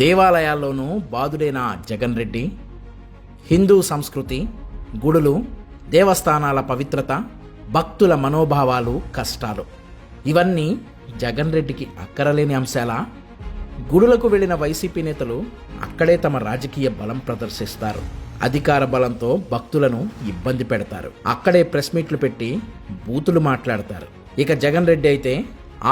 దేవాలయాల్లోనూ బాధుడైన జగన్ రెడ్డి హిందూ సంస్కృతి గుడులు దేవస్థానాల పవిత్రత భక్తుల మనోభావాలు కష్టాలు. ఇవన్నీ జగన్ రెడ్డికి అక్కరలేని అంశాలా? గుడులకు వెళ్ళిన వైసీపీ నేతలు అక్కడే తమ రాజకీయ బలం ప్రదర్శిస్తారు. అధికార బలంతో భక్తులను ఇబ్బంది పెడతారు. అక్కడే ప్రెస్ మీట్లు పెట్టి బూతులు మాట్లాడతారు. ఇక జగన్ రెడ్డి అయితే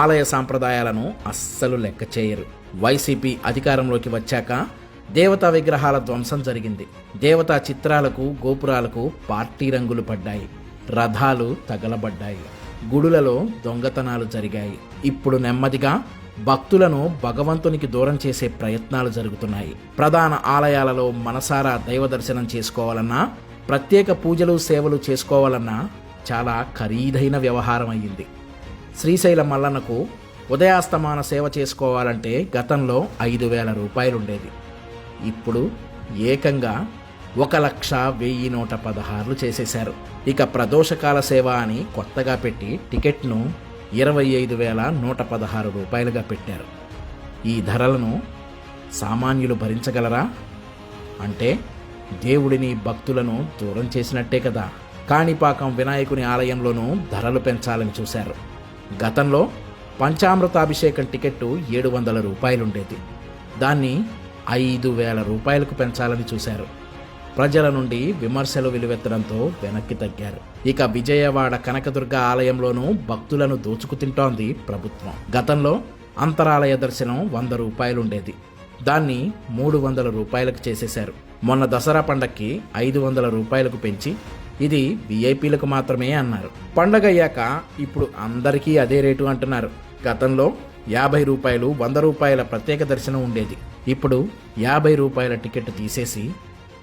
ఆలయ సాంప్రదాయాలను అస్సలు లెక్క చేయరు వైసీపీ అధికారంలోకి వచ్చాక దేవతా విగ్రహాల ధ్వంసం జరిగింది. దేవతా చిత్రాలకు గోపురాలకు పార్టీ రంగులు పడ్డాయి. రథాలు తగలబడ్డాయి. గుడులలో దొంగతనాలు జరిగాయి. ఇప్పుడు నెమ్మదిగా భక్తులను భగవంతునికి దూరం చేసే ప్రయత్నాలు జరుగుతున్నాయి. ప్రధాన ఆలయాలలో మనసారా దైవ దర్శనం చేసుకోవాలన్నా ప్రత్యేక పూజలు సేవలు చేసుకోవాలన్నా చాలా ఖరీదైన వ్యవహారం అయ్యింది. శ్రీశైల మల్లన్నకు ఉదయాస్తమాన సేవ చేసుకోవాలంటే గతంలో ఐదు వేల రూపాయలుండేది. ఇప్పుడు ఏకంగా ఒక లక్ష వెయ్యి నూట పదహారులు చేసేశారు. ఇక ప్రదోషకాల సేవ అని కొత్తగా పెట్టి టికెట్ను ఇరవై ఐదు వేల నూట పదహారు రూపాయలుగా పెట్టారు. ఈ ధరలను సామాన్యులు భరించగలరా? అంటే దేవుడిని భక్తులను దూరం చేసినట్టే కదా. కాణిపాకం వినాయకుని ఆలయంలోనూ ధరలు పెంచాలని చూశారు. గతంలో పంచామృతాభిషేకం టికెట్టు ఏడు వందల రూపాయలుండేది. దాన్ని ఐదు వేల రూపాయలకు పెంచాలని చూశారు. ప్రజల నుండి విమర్శలు వెలువెత్తడంతో వెనక్కి తగ్గారు. ఇక విజయవాడ కనకదుర్గ ఆలయంలోనూ భక్తులను దోచుకు తింటోంది ప్రభుత్వం. గతంలో అంతరాలయ దర్శనం వంద రూపాయలుండేది. దాన్ని మూడు వందల రూపాయలకు చేసేశారు. మొన్న దసరా పండక్కి ఐదు వందల రూపాయలకు పెంచి ఇది విఐపీలకు మాత్రమే అన్నారు. పండగ అయ్యాక ఇప్పుడు అందరికీ అదే రేటు అంటున్నారు. గతంలో యాభై రూపాయలు వంద రూపాయల ప్రత్యేక దర్శనం ఉండేది. ఇప్పుడు యాభై రూపాయల టికెట్ తీసేసి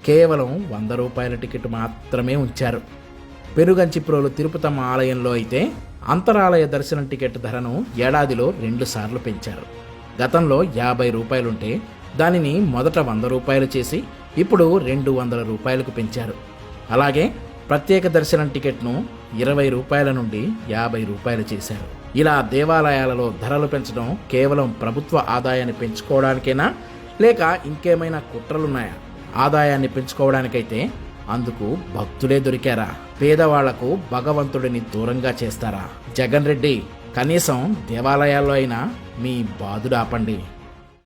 కేవలం వంద రూపాయల టికెట్ మాత్రమే ఉంచారు. పెరుగంచిప్రోలు తిరుపతమ్మ ఆలయంలో అయితే అంతరాలయ దర్శనం టికెట్ ధరను ఏడాదిలో రెండు సార్లు పెంచారు. గతంలో యాభై రూపాయలుంటే దానిని మొదట వంద రూపాయలు చేసి ఇప్పుడు రెండు వందల రూపాయలకు పెంచారు. అలాగే ప్రత్యేక దర్శనం టికెట్ను ఇరవై రూపాయల నుండి యాభై రూపాయలు చేశారు. ఇలా దేవాలయాలలో ధరలు పెంచడం కేవలం ప్రభుత్వ ఆదాయాన్ని పెంచుకోవడానికేనా? లేక ఇంకేమైనా కుట్రలున్నాయా? ఆదాయాన్ని పెంచుకోవడానికైతే అందుకు భక్తులే దొరికారా? పేదవాళ్ళకు భగవంతుడిని దూరంగా చేస్తారా? జగన్ రెడ్డి కనీసం దేవాలయాల్లో అయినా మీ బాధుడు ఆపండి.